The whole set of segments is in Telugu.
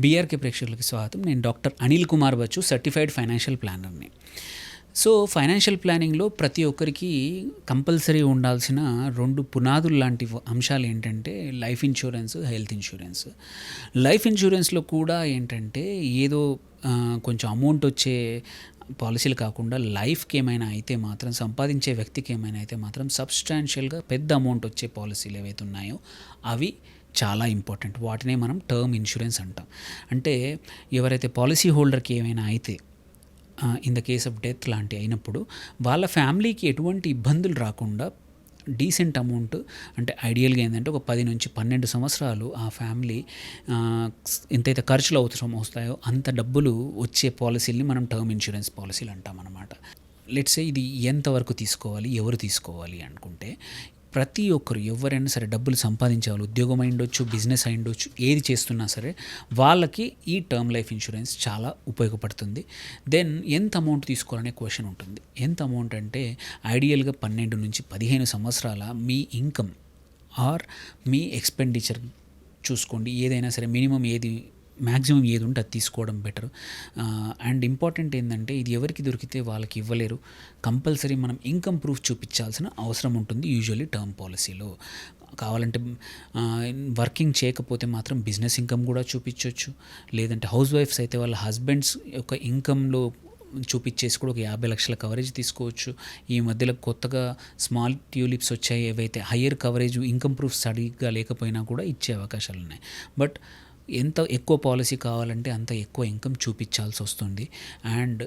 బీఆర్కే ప్రేక్షకులకి స్వాగతం. నేను doctor Anil Kumar Bachchu certified financial ప్లానర్ని so financial ప్లానింగ్లో ప్రతి ఒక్కరికి కంపల్సరీ ఉండాల్సిన రెండు పునాదులు లాంటి అంశాలు ఏంటంటే life insurance health insurance life ఇన్సూరెన్స్లో కూడా ఏంటంటే ఏదో కొంచెం అమౌంట్ వచ్చే పాలసీలు కాకుండా లైఫ్కి ఏమైనా అయితే మాత్రం సంపాదించే వ్యక్తికి ఏమైనా అయితే మాత్రం సబ్స్టాన్షియల్గా పెద్ద అమౌంట్ వచ్చే పాలసీలు ఏవైతే ఉన్నాయో అవి చాలా ఇంపార్టెంట్. వాటినే మనం టర్మ్ ఇన్సూరెన్స్ అంటాం. అంటే ఎవరైతే పాలసీ హోల్డర్కి ఏమైనా అయితే in the case of death లాంటి అయినప్పుడు వాళ్ళ ఫ్యామిలీకి ఎటువంటి ఇబ్బందులు రాకుండా డీసెంట్ అమౌంట్ అంటే ఐడియల్గా ఏంటంటే ఒక పది నుంచి పన్నెండు సంవత్సరాలు ఆ ఫ్యామిలీ ఎంతైతే ఖర్చులు అవసరం వస్తాయో అంత డబ్బులు వచ్చే పాలసీల్ని మనం టర్మ్ ఇన్సూరెన్స్ పాలసీలు అంటాం అనమాట లెట్సే ఇది ఎంతవరకు తీసుకోవాలి ఎవరు తీసుకోవాలి అనుకుంటే ప్రతి ఒక్కరు ఎవరైనా సరే డబ్బులు సంపాదించే వాళ్ళు ఉద్యోగం అయిండొచ్చు బిజినెస్ అయిండొచ్చు ఏది చేస్తున్నా సరే వాళ్ళకి ఈ టర్మ్ లైఫ్ ఇన్సూరెన్స్ చాలా ఉపయోగపడుతుంది. దెన్ ఎంత అమౌంట్ తీసుకోవాలనే క్వశ్చన్ ఉంటుంది. ఎంత అమౌంట్ అంటే ఐడియల్గా పన్నెండు నుంచి పదిహేను సంవత్సరాల మీ ఇన్కమ్ ఆర్ మీ ఎక్స్పెండిచర్ చూసుకోండి. ఏదైనా సరే మినిమం ఏది మ్యాక్సిమం ఏది ఉంటే అది తీసుకోవడం బెటర్ అండ్ ఇంపార్టెంట్ ఏంటంటే ఇది ఎవరికి దొరికితే వాళ్ళకి ఇవ్వలేరు. కంపల్సరీ మనం ఇన్కమ్ ప్రూఫ్ చూపించాల్సిన అవసరం ఉంటుంది యూజువల్లీ టర్మ్ పాలసీలో కావాలంటే వర్కింగ్ చేయకపోతే మాత్రం బిజినెస్ ఇన్కమ్ కూడా చూపించవచ్చు లేదంటే హౌస్ వైఫ్స్ అయితే వాళ్ళ హస్బెండ్స్ యొక్క ఇన్కంలో చూపించేసి కూడా ఒక యాభై లక్షల కవరేజ్ తీసుకోవచ్చు. ఈ మధ్యలో కొత్తగా స్మాల్ ట్యూలిప్స్ వచ్చాయి ఏవైతే హయ్యర్ కవరేజ్ ఇన్కమ్ ప్రూఫ్ సరిగ్గా లేకపోయినా కూడా ఇచ్చే అవకాశాలు ఉన్నాయి బట్ ఎంత ఎక్కువ పాలసీ కావాలంటే అంత ఎక్కువ ఇన్కమ్ చూపించాల్సి వస్తుంది. అండ్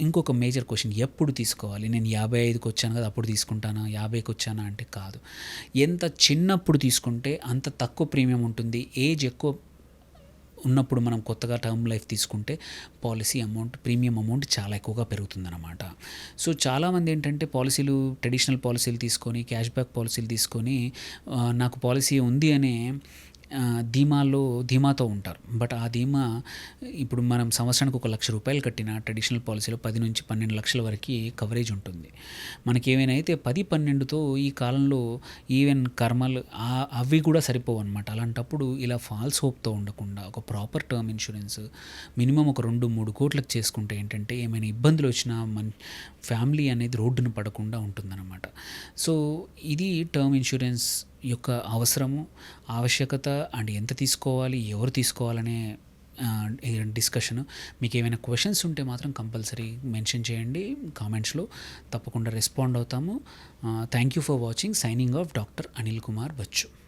ఇంకొక మేజర్ క్వశ్చన్ ఎప్పుడు తీసుకోవాలి? నేను యాభై ఐదుకి వచ్చాను కదా అప్పుడు తీసుకుంటానా? యాభైకి వచ్చానా అంటే కాదు. ఎంత చిన్నప్పుడు తీసుకుంటే అంత తక్కువ ప్రీమియం ఉంటుంది. ఏజ్ ఎక్కువ ఉన్నప్పుడు మనం కొత్తగా టర్మ్ లైఫ్ తీసుకుంటే పాలసీ అమౌంట్ ప్రీమియం అమౌంట్ చాలా ఎక్కువగా పెరుగుతుందన్నమాట. సో చాలామంది ఏంటంటే పాలసీలు ట్రెడిషనల్ పాలసీలు తీసుకొని క్యాష్ బ్యాక్ పాలసీలు తీసుకొని నాకు పాలసీ ఉంది అనే ధీమాలో ధీమాతో ఉంటారు. బట్ ఆ ధీమా ఇప్పుడు మనం సంవత్సరానికి ఒక లక్ష రూపాయలు కట్టిన ట్రెడిషనల్ పాలసీలో పది నుంచి పన్నెండు లక్షల వరకు కవరేజ్ ఉంటుంది. మనకి ఏమైనా అయితే పది పన్నెండుతో ఈ కాలంలో ఈవెన్ కర్మలు అవి కూడా సరిపోవు అనమాట అలాంటప్పుడు ఇలా ఫాల్స్ హోప్తో ఉండకుండా ఒక ప్రాపర్ టర్మ్ ఇన్సూరెన్స్ మినిమం ఒక రెండు మూడు కోట్లకు చేసుకుంటే ఏంటంటే ఏమైనా ఇబ్బందులు వచ్చినా మన ఫ్యామిలీ అనేది రోడ్డున పడకుండా ఉంటుందన్నమాట. సో ఇది టర్మ్ ఇన్సూరెన్స్ యొక్క అవసరము ఆవశ్యకత అండ్ ఎంత తీసుకోవాలి ఎవరు తీసుకోవాలనే డిస్కషన్ మీకు ఏమైనా క్వశ్చన్స్ ఉంటే మాత్రం కంపల్సరీ మెన్షన్ చేయండి కామెంట్స్లో. తప్పకుండా రెస్పాండ్ అవుతాము. Thank you for watching. Signing off doctor Anil Kumar Bachchu.